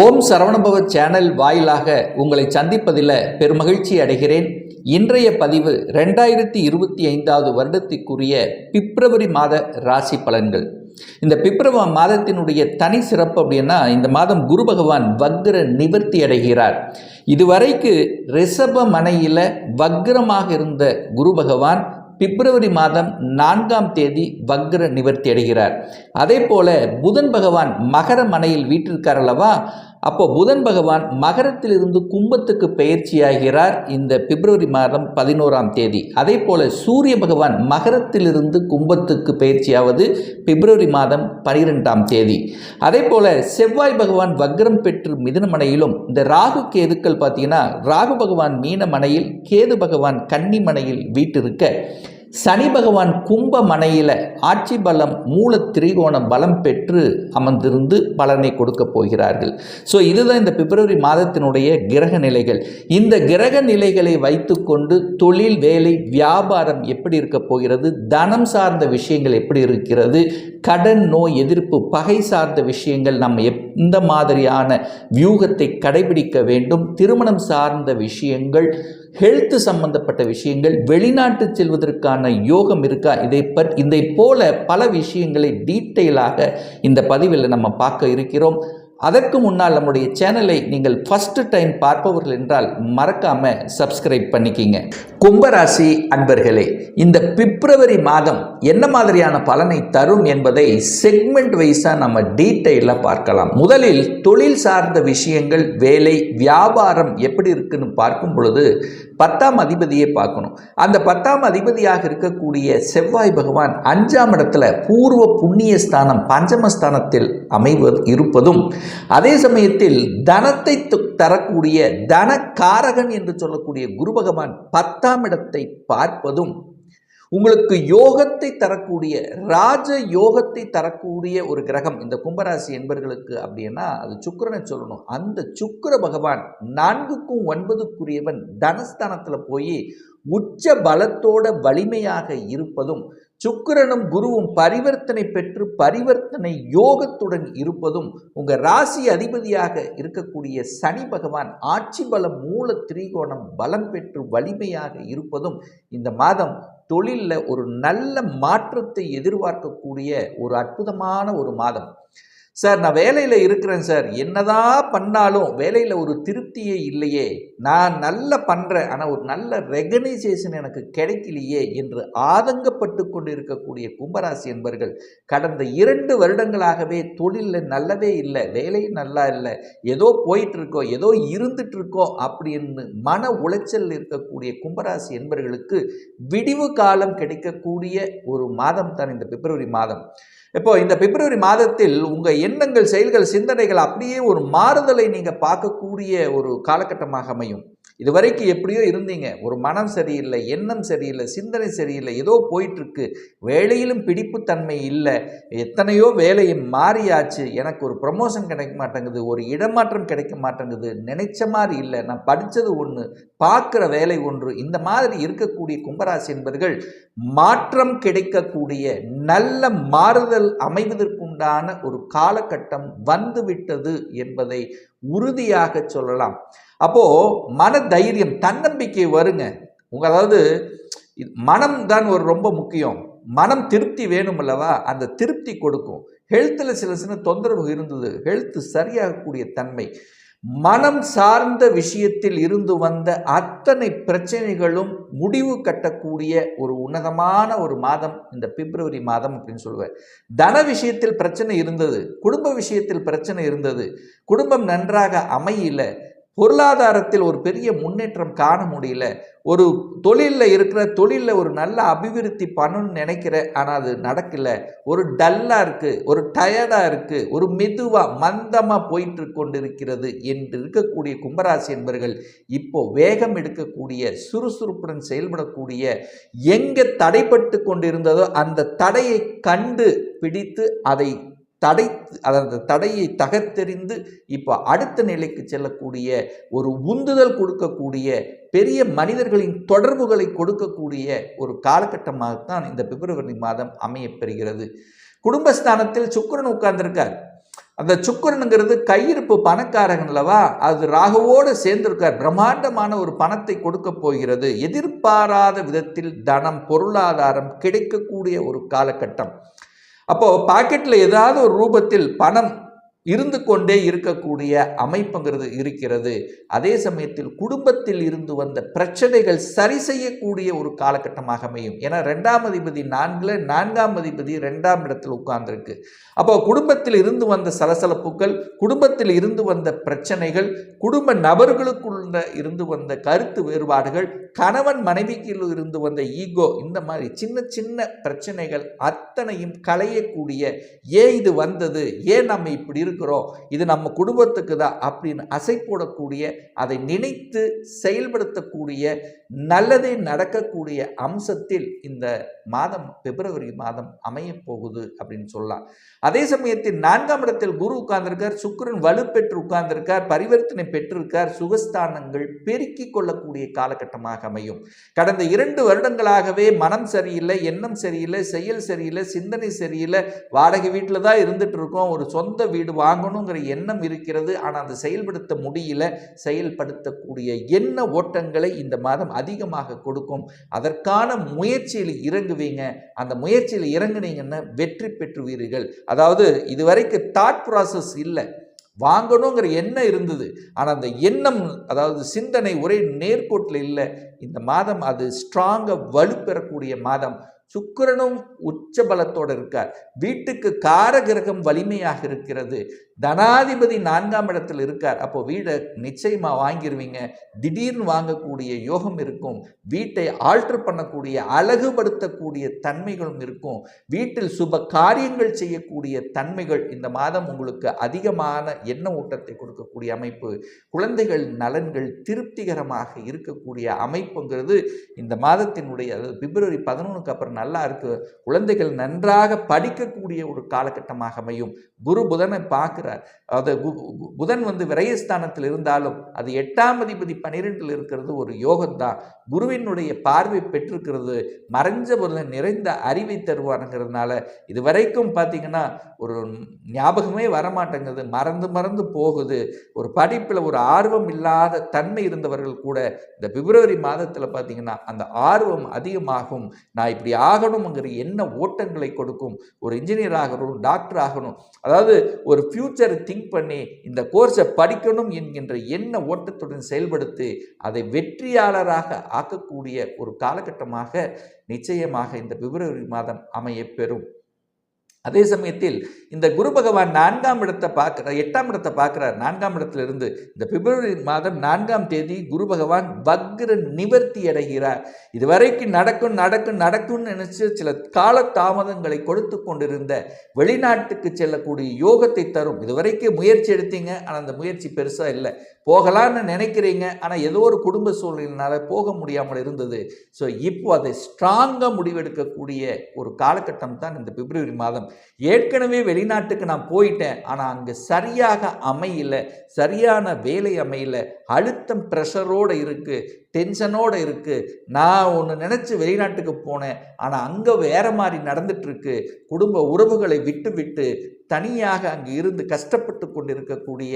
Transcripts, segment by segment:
ஓம் Saravanabhava channel வாயிலாக உங்களை சந்திப்பதில் பெருமகிழ்ச்சி அடைகிறேன். இன்றைய பதிவு ரெண்டாயிரத்தி இருபத்தி ஐந்தாவது வருடத்திற்குரிய பிப்ரவரி மாத ராசி பலன்கள். இந்த பிப்ரவரி மாதத்தினுடைய தனி சிறப்பு அப்படின்னா இந்த மாதம் குரு பகவான் வக்ர நிவர்த்தி அடைகிறார். இதுவரைக்கு ரிஷப மனையில் வக்ரமாக இருந்த குரு பகவான் பிப்ரவரி மாதம் நான்காம் தேதி வக்ர நிவர்த்தி அடைகிறார். அதே போல புதன் பகவான் மகர மனையில் வீட்டிற்கார் அல்லவா? அப்போ புதன் பகவான் மகரத்திலிருந்து கும்பத்துக்கு பயிற்சியாகிறார் இந்த பிப்ரவரி மாதம் பதினோராம் தேதி. அதே போல சூரிய பகவான் மகரத்திலிருந்து கும்பத்துக்கு பயிற்சியாவது பிப்ரவரி மாதம் பனிரெண்டாம் தேதி. அதே போல செவ்வாய் பகவான் வக்ரம் பெற்று மிதனமனையிலும் இந்த ராகு கேதுக்கள் பார்த்தீங்கன்னா ராகு பகவான் மீனமனையில் கேது பகவான் கன்னிமனையில் வீட்டிருக்க சனி பகவான் கும்ப மனையில் ஆட்சி பலம் மூல திரிகோண பலம் பெற்று அமர்ந்திருந்து பலனை கொடுக்க போகிறார்கள். ஸோ இதுதான் இந்த பிப்ரவரி மாதத்தினுடைய கிரக நிலைகள். இந்த கிரக நிலைகளை வைத்துக்கொண்டு தொழில் வேலை வியாபாரம் எப்படி இருக்க போகிறது தனம் சார்ந்த விஷயங்கள் எப்படி இருக்கிறது கடன் நோய் எதிர்ப்பு பகை சார்ந்த விஷயங்கள் நம்ம எந்த மாதிரியான வியூகத்தை கடைபிடிக்க வேண்டும் திருமணம் சார்ந்த விஷயங்கள் ஹெல்த் சம்பந்தப்பட்ட விஷயங்கள் வெளிநாட்டு செல்வதற்கான யோகம் இருக்கா? இதை பற் இதை போல பல விஷயங்களை டீட்டெயிலாக இந்த பதிவில் நம்ம பார்க்க இருக்கிறோம். அதற்கு முன்னால் நம்முடைய சேனலை நீங்கள் ஃபஸ்ட்டு டைம் பார்ப்பவர்கள் என்றால் மறக்காமல் சப்ஸ்கிரைப் பண்ணிக்கிங்க. கும்பராசி அன்பர்களே இந்த பிப்ரவரி மாதம் என்ன மாதிரியான பலனை தரும் என்பதை செக்மெண்ட் வைஸாக நம்ம டீட்டெயிலாக பார்க்கலாம். முதலில் தொழில் சார்ந்த விஷயங்கள் வேலை வியாபாரம் எப்படி இருக்குன்னு பார்க்கும் பொழுது பத்தாம் அதிபதியை பார்க்கணும். அந்த பத்தாம் அதிபதியாக இருக்கக்கூடிய செவ்வாய் பகவான் அஞ்சாம் இடத்துல பூர்வ புண்ணிய ஸ்தானம் பஞ்சமஸ்தானத்தில் அமைவது இருப்பதும் அதே சமயத்தில் தனத்தை தரக்கூடிய தனக்காரகன் என்று சொல்லக்கூடிய குரு பகவான் பத்தாம் இடத்தை பார்ப்பதும் உங்களுக்கு யோகத்தை தரக்கூடிய ராஜ யோகத்தை தரக்கூடிய ஒரு கிரகம் இந்த கும்பராசி என்பர்களுக்கு அப்படின்னா அது சுக்கரனை சொல்லணும். அந்த சுக்கர பகவான் நான்குக்கும் ஒன்பதுக்குரியவன் தனஸ்தானத்தில் போய் உச்ச பலத்தோட வலிமையாக இருப்பதும் சுக்கிரனும் குருவும் பரிவர்த்தனை பெற்று பரிவர்த்தனை யோகத்துடன் இருப்பதும் உங்கள் ராசி அதிபதியாக இருக்கக்கூடிய சனி பகவான் ஆட்சி பலம் மூல திரிகோணம் பலம் பெற்று வலிமையாக இருப்பதும் இந்த மாதம் தொழிலில் ஒரு நல்ல மாற்றத்தை எதிர்பார்க்கக்கூடிய ஒரு அற்புதமான ஒரு மாதம். சார் நான் வேலையில் இருக்கிறேன் சார். என்னதான் பண்ணாலும் வேலையில் ஒரு திருப்தியே இல்லையே. நான் நல்ல பண்ணுறேன் ஆனால் ஒரு நல்ல ரெகனைசேஷன் எனக்கு கிடைக்கலையே என்று ஆதங்கப்பட்டு கொண்டு இருக்கக்கூடிய கும்பராசி என்பர்கள் கடந்த இரண்டு வருடங்களாகவே தொழிலில் நல்லவே இல்லை வேலையும் நல்லா இல்லை. ஏதோ போயிட்டு இருக்கோம் ஏதோ இருந்துட்டுருக்கோம் அப்படின்னு மன உளைச்சல் இருக்கக்கூடிய கும்பராசி என்பர்களுக்கு விடிவு காலம் கிடைக்கக்கூடிய ஒரு மாதம் தான் இந்த பிப்ரவரி மாதம். இப்போ இந்த பிப்ரவரி மாதத்தில் உங்கள் எண்ணங்கள் செயல்கள் சிந்தனைகள் அப்படியே ஒரு மாறுதலை நீங்கள் பார்க்கக்கூடிய ஒரு காலகட்டமாக அமையும். இதுவரைக்கும் எப்படியோ இருந்தீங்க. ஒரு மனம் சரியில்லை எண்ணம் சரியில்லை சிந்தனை சரியில்லை ஏதோ போயிட்டுருக்கு. வேலையிலும் பிடிப்புத்தன்மை இல்லை. எத்தனையோ வேலையை மாறியாச்சு. எனக்கு ஒரு ப்ரமோஷன் கிடைக்க மாட்டேங்குது ஒரு இடமாற்றம் கிடைக்க மாட்டேங்குது. நினைச்ச மாதிரி இல்லை. நான் படித்தது ஒன்று பார்க்குற வேலை ஒன்று. இந்த மாதிரி இருக்கக்கூடிய கும்பராசி என்பர்கள் மாற்றம் கிடைக்கக்கூடிய நல்ல மாறுதல் அமைவதற்குண்டான ஒரு காலகட்டம் வந்துவிட்டது என்பதை உறுதியாக சொல்லலாம். அப்போது மன தைரியம் தன்னம்பிக்கை வருங்க. உங்க அதாவது மனம் தான் ஒரு ரொம்ப முக்கியம். மனம் திருப்தி வேணும் அல்லவா? அந்த திருப்தி கொடுக்கும். ஹெல்த்தில் சில சின்ன தொந்தரவு இருந்தது. ஹெல்த் சரியாகக்கூடிய தன்மை. மனம் சார்ந்த விஷயத்தில் இருந்து வந்த அத்தனை பிரச்சனைகளும் முடிவு கட்டக்கூடிய ஒரு உன்னதமான ஒரு மாதம் இந்த பிப்ரவரி மாதம் அப்படின்னு சொல்லுவேன். தன விஷயத்தில் பிரச்சனை இருந்தது. குடும்ப விஷயத்தில் பிரச்சனை இருந்தது. குடும்பம் நன்றாக அமையல. பொருளாதாரத்தில் ஒரு பெரிய முன்னேற்றம் காண முடியல. ஒரு தொழிலில் இருக்கிற தொழிலில் ஒரு நல்ல அபிவிருத்தி பண்ணணும்னு நினைக்கிற ஆனால் அது நடக்கல. ஒரு டல்லாக இருக்குது ஒரு டயர்டாக இருக்குது ஒரு மெதுவாக மந்தமாக போயிட்டு கொண்டிருக்கிறது என்று இருக்கக்கூடிய கும்பராசி என்பர்கள் இப்போ வேகம் எடுக்கக்கூடிய சுறுசுறுப்புடன் செயல்படக்கூடிய எங்கே தடைப்பட்டு கொண்டிருந்ததோ அந்த தடையை கண்டு பிடித்து அதை தடை அந்த தடையை தகர்த்தெறிந்து இப்போ அடுத்த நிலைக்கு செல்லக்கூடிய ஒரு உந்துதல் கொடுக்கக்கூடிய பெரிய மனிதர்களின் தொடர்புகளை கொடுக்கக்கூடிய ஒரு காலகட்டமாகத்தான் இந்த பிப்ரவரி மாதம் அமையப்பெறுகிறது குடும்பஸ்தானத்தில் சுக்கரன் உட்கார்ந்திருக்கார். அந்த சுக்கரனுங்கிறது கையிருப்பு பணக்காரங்களவா அது ராகுவோடு சேர்ந்திருக்கார். பிரம்மாண்டமான ஒரு பணத்தை கொடுக்க போகிறது. எதிர்பாராத விதத்தில் தனம் பொருளாதாரம் கிடைக்கக்கூடிய ஒரு காலகட்டம். அப்போ பாக்கெட்ல ஏதாவது ஒரு ரூபத்தில் பணம் இருந்து கொண்டே இருக்கக்கூடிய அமைப்புங்கிறது இருக்கிறது. அதே சமயத்தில் குடும்பத்தில் இருந்து வந்த பிரச்சனைகள் சரி செய்யக்கூடிய ஒரு காலகட்டமாக அமையும். ஏன்னா ரெண்டாம் அதிபதி நான்கில் நான்காம் அதிபதி ரெண்டாம் இடத்தில் உட்கார்ந்துருக்கு. அப்போ குடும்பத்தில் இருந்து வந்த சலசலப்புகள் குடும்பத்தில் இருந்து வந்த பிரச்சனைகள் குடும்ப நபர்களுக்குள்ள இருந்து வந்த கருத்து வேறுபாடுகள் கணவன் மனைவிக்குள் இருந்து வந்த ஈகோ இந்த மாதிரி சின்ன சின்ன பிரச்சனைகள் அத்தனையும் களையக்கூடிய ஏன் இது வந்தது? ஏன் நம்ம இப்படி இருக்கிறோம். இது நம்ம குடும்பத்துக்கு தான் அப்படின்னு அசை போடக்கூடிய அதை நினைத்து செயல்படுத்தக்கூடிய நல்லதே நடக்கக்கூடிய அம்சத்தில் இந்த மாதம் பிப்ரவரி மாதம் அமையப் போகுது அப்படின்னு சொல்லலாம். அதே சமயத்தில் நான்காம் இடத்தில் குரு உட்கார்ந்திருக்கார் சுக்கரன் வலுப்பெற்று உட்கார்ந்திருக்கார் பரிவர்த்தனை பெற்றிருக்கார் சுகஸ்தானங்கள் பெருக்கிக் கொள்ளக்கூடிய காலகட்டமாக அமையும். கடந்த இரண்டு வருடங்களாகவே மனம் சரியில்லை எண்ணம் சரியில்லை செயல் சரியில்லை சிந்தனை சரியில்லை. வாடகை வீட்டில் தான் இருந்துட்டு இருக்கோம். ஒரு சொந்த வீடு வாங்கணுங்கிற எண்ணம் இருக்கிறது. ஆனால் அதை செயல்படுத்த முடியல. செயல்படுத்தக்கூடிய எண்ண ஓட்டங்களை இந்த மாதம் அதிகமாக கொடுக்கும். அதற்கான முயற்சியில் இறங்குவீங்க. அந்த முயற்சியில் இறங்குனீங்கன்னா வெற்றி பெற்றுவீர்கள். அதாவது இதுவரைக்கும் தாட் ப்ராசஸ் இல்லை. வாங்கணுங்கிற எண்ணம் இருந்தது. ஆனால் அந்த எண்ணம் அதாவது சிந்தனை ஒரே நேர்கோட்டில் இல்லை. இந்த மாதம் அது ஸ்ட்ராங்காக வலுப்பெறக்கூடிய மாதம். சுக்கிரனும் உச்ச பலத்தோடு இருக்கார். வீட்டுக்கு கார கிரகம் வலிமையாக இருக்கிறது. தனாதிபதி நான்காம் இடத்தில் இருக்கார். அப்போ வீடை நிச்சயமாக வாங்கிடுவீங்க திடீர்னு வாங்கக்கூடிய யோகம் இருக்கும். வீட்டை ஆல்டர் பண்ணக்கூடிய அழகுபடுத்தக்கூடிய தன்மைகளும் இருக்கும். வீட்டில் சுப காரியங்கள் செய்யக்கூடிய தன்மைகள் இந்த மாதம் உங்களுக்கு அதிகமான எண்ண ஊட்டத்தை கொடுக்கக்கூடிய அமைப்பு. குழந்தைகள் நலன்கள் திருப்திகரமாக இருக்கக்கூடிய அமைப்புங்கிறது இந்த மாதத்தினுடைய அதாவது பிப்ரவரி பதினொன்றுக்கு அப்புறம் நல்லா இருக்கு. குழந்தைகள் நன்றாக படிக்கக்கூடிய ஒரு காலகட்டமாக அமையும். குரு புதனை பார்க்கிறார். அது கு- புதன் வந்து விரயஸ்தானத்தில் இருந்தாலும் அது எட்டாம் அதிபதி பன்னிரெண்டில் இருக்கிறது ஒரு யோகம்தான். குருவினுடைய பார்வை பெற்றிருக்கிறது. மறைஞ்ச புதன் நிறைந்த அறிவை தருவாருங்கிறதுனால இது வரைக்கும் பார்த்தீங்கன்னா ஒரு ஞாபகமே வரமாட்டேங்குது. மறந்து மறந்து போகுது. ஒரு படிப்பில் ஒரு ஆர்வம் இல்லாத தன்மை இருந்தவர்கள் கூட இந்த பிப்ரவரி மாதத்தில் பார்த்தீங்கன்னா அந்த ஆர்வம் அதிகமாகும். நான் இப்படி ஆகணுங்கிற என்ன ஓட்டங்களை கொடுக்கும்? ஒரு இன்ஜினியர் ஆகணும் டாக்டர் ஆகணும். அதாவது ஒரு ஃப்யூச்சரை திங்க் பண்ணி இந்த கோர்ஸை படிக்கணும் என்கின்ற எண்ண ஓட்டத்துடன் செயல்படுத்தி அதை வெற்றியாளராக ஆக்கக்கூடிய ஒரு காலகட்டமாக நிச்சயமாக இந்த பிப்ரவரி மாதம் அமையப்பெறும் அதே சமயத்தில் இந்த குரு பகவான் நான்காம் இடத்தை பார்க்குற எட்டாம் இடத்தை பார்க்குறார். நான்காம் இடத்துல இருந்து இந்த பிப்ரவரி மாதம் நான்காம் தேதி குரு பகவான் வக்ர நிவர்த்தி அடைகிறார். இதுவரைக்கும் நடக்கும் நடக்கும் நடக்கும்னு நினச்சி சில கால தாமதங்களை கொடுத்து கொண்டிருந்த வெளிநாட்டுக்கு செல்லக்கூடிய யோகத்தை தரும். இதுவரைக்கும் முயற்சி எடுத்தீங்க ஆனால் அந்த முயற்சி பெருசாக இல்லை. போகலான்னு நினைக்கிறீங்க ஆனால் ஏதோ ஒரு குடும்ப சூழ்நிலையினால் போக முடியாமல் இருந்தது. ஸோ இப்போ அதை ஸ்ட்ராங்காக முடிவெடுக்கக்கூடிய ஒரு காலகட்டம் தான் இந்த பிப்ரவரி மாதம். ஏற்கனவே வெளிநாட்டுக்கு நான் போயிட்டேன் ஆனால் அங்கே சரியாக அமையல சரியான வேலை அமையல அழுத்தம் ப்ரெஷரோடு இருக்குது டென்ஷனோடு இருக்குது நான் ஒன்று நினச்சி வெளிநாட்டுக்கு போனேன். ஆனால் அங்கே வேற மாதிரி நடந்துட்டுருக்கு. குடும்ப உறவுகளை விட்டு விட்டு தனியாக அங்கு இருந்து கஷ்டப்பட்டு கொண்டிருக்கக்கூடிய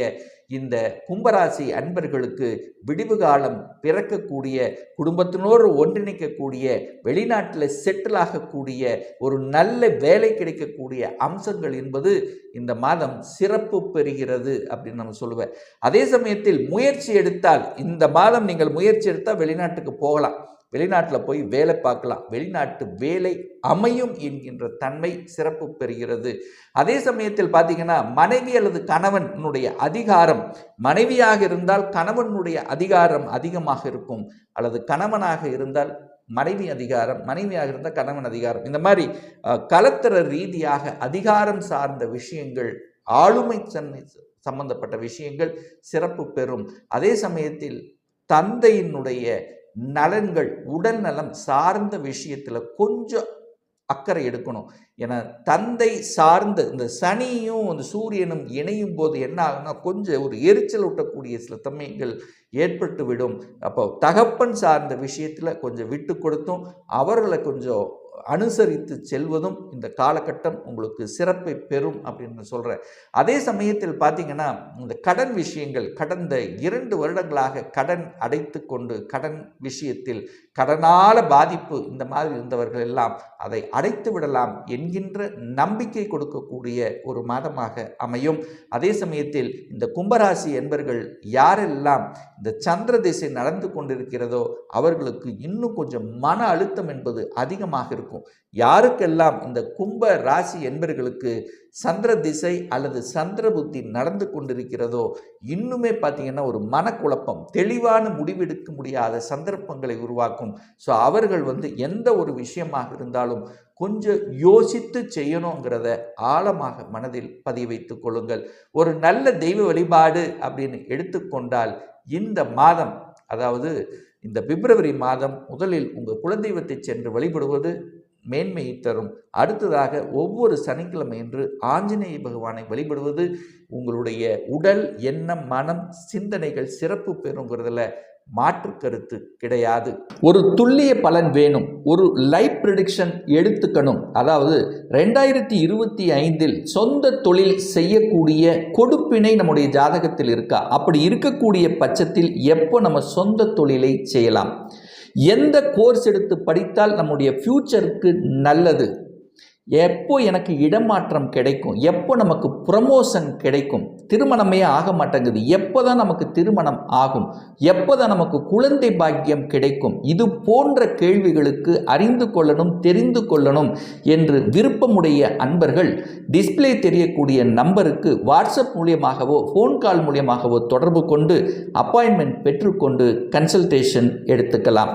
இந்த கும்பராசி அன்பர்களுக்கு விடிவு காலம் பிறக்கக்கூடிய குடும்பத்தினோடு ஒன்றிணைக்கக்கூடிய வெளிநாட்டில் செட்டில் ஆகக்கூடிய ஒரு நல்ல வேலை கிடைக்கக்கூடிய அம்சங்கள் என்பது இந்த மாதம் சிறப்பு பெறுகிறது அப்படின்னு நம்ம சொல்லுவேன். அதே சமயத்தில் முயற்சி எடுத்தால் இந்த மாதம் நீங்கள் முயற்சி எடுத்தால் வெளிநாட்டுக்கு போகலாம். வெளிநாட்டில் போய் வேலை பார்க்கலாம். வெளிநாட்டு வேலை அமையும் என்கின்ற தன்மை சிறப்பு பெறுகிறது. அதே சமயத்தில் பார்த்தீங்கன்னா மனைவி அல்லது கணவனுடைய அதிகாரம் மனைவியாக இருந்தால் கணவனுடைய அதிகாரம் அதிகமாக இருக்கும். அல்லது கணவனாக இருந்தால் மனைவி அதிகாரம் மனைவியாக இருந்தால் கணவன் அதிகாரம். இந்த மாதிரி அஹ், கலத்தர ரீதியாக அதிகாரம் சார்ந்த விஷயங்கள் ஆளுமை தன்மை சம்பந்தப்பட்ட விஷயங்கள் சிறப்பு பெறும். அதே சமயத்தில் தந்தையினுடைய நலன்கள் உடல் நலம் சார்ந்த விஷயத்தில் கொஞ்சம் அக்கறை எடுக்கணும். ஏன்னா தந்தை சார்ந்த இந்த சனியும் அந்த சூரியனும் இணையும் போது என்ன ஆகும்னா கொஞ்சம் ஒரு எரிச்சல் ஊட்டக்கூடிய சில தன்மைகள் ஏற்பட்டு விடும் அப்போ தகப்பன் சார்ந்த விஷயத்தில் கொஞ்சம் விட்டு கொடுத்தும் அவர்களை கொஞ்சம் அனுசரித்து செல்வதும் இந்த காலகட்டம் உங்களுக்கு சிறப்பை பெறும் அப்படின்னு சொல்கிறேன் அதே சமயத்தில் பார்த்தீங்கன்னா இந்த கடன் விஷயங்கள் கடந்த இரண்டு வருடங்களாக கடன் அடைத்து கொண்டு கடன் விஷயத்தில் கடனால பாதிப்பு இந்த மாதிரி இருந்தவர்கள் எல்லாம் அதை அடைத்து விடலாம் என்கின்ற நம்பிக்கை கொடுக்கக்கூடிய ஒரு மாதமாக அமையும். அதே சமயத்தில் இந்த கும்பராசி என்பர்கள் யாரெல்லாம் இந்த சந்திர திசை நடந்து கொண்டிருக்கிறதோ அவர்களுக்கு இன்னும் கொஞ்சம் மன அழுத்தம் என்பது அதிகமாக இருக்கும். இருக்கும். யாருக்கெல்லாம் இந்த கும்ப ராசி என்பர்களுக்கு சந்திர திசை அல்லது சந்திர புத்தி நடந்து கொண்டிருக்கிறதோ இன்னுமே பார்த்தீங்கன்னா ஒரு மனக்குழப்பம் தெளிவான முடிவெடுக்க முடியாத சந்தர்ப்பங்களை உருவாக்கும். ஸோ அவர்கள் வந்து எந்த ஒரு விஷயமாக இருந்தாலும் கொஞ்சம் யோசித்து செய்யணுங்கிறத ஆழமாக மனதில் பதிய கொள்ளுங்கள். ஒரு நல்ல தெய்வ வழிபாடு அப்படின்னு எடுத்துக்கொண்டால் இந்த மாதம் அதாவது இந்த பிப்ரவரி மாதம் முதலில் உங்கள் குலதெய்வத்தை சென்று வழிபடுவது மேன்மையை தரும். அடுத்ததாக ஒவ்வொரு சனிக்கிழமை என்று ஆஞ்சநேய பகவானை வழிபடுவது உங்களுடைய உடல் எண்ணம் மனம் சிந்தனைகள் சிறப்பு பெறுங்கிறதுல மாற்று கருத்து கிடையாது. ஒரு துல்லிய பலன் வேணும். ஒரு லைஃப் ப்ரிடிக்ஷன் எடுத்துக்கணும். அதாவது ரெண்டாயிரத்தி இருபத்தி ஐந்தில் சொந்த தொழில் செய்யக்கூடிய கொடுப்பினை நம்முடைய ஜாதகத்தில் இருக்கா? அப்படி இருக்கக்கூடிய பட்சத்தில் எப்போ நம்ம சொந்த தொழிலை செய்யலாம்? எந்த கோர்ஸ் எடுத்து படித்தால் நம்முடைய ஃப்யூச்சருக்கு நல்லது? எப்போ எனக்கு இடமாற்றம் கிடைக்கும்? எப்போ நமக்கு ப்ரமோஷன் கிடைக்கும்? திருமணமே ஆக மாட்டேங்குது. எப்போ தான் நமக்கு திருமணம் ஆகும்? எப்போ தான் நமக்கு குழந்தை பாக்கியம் கிடைக்கும்? இது போன்ற கேள்விகளுக்கு அறிந்து கொள்ளணும் தெரிந்து கொள்ளணும் என்று விருப்பமுடைய அன்பர்கள் டிஸ்பிளே தெரியக்கூடிய நம்பருக்கு வாட்ஸ்அப் மூலியமாகவோ ஃபோன் கால் மூலியமாகவோ தொடர்பு கொண்டு அப்பாயின்மெண்ட் பெற்றுக்கொண்டு கன்சல்டேஷன் எடுத்துக்கலாம்.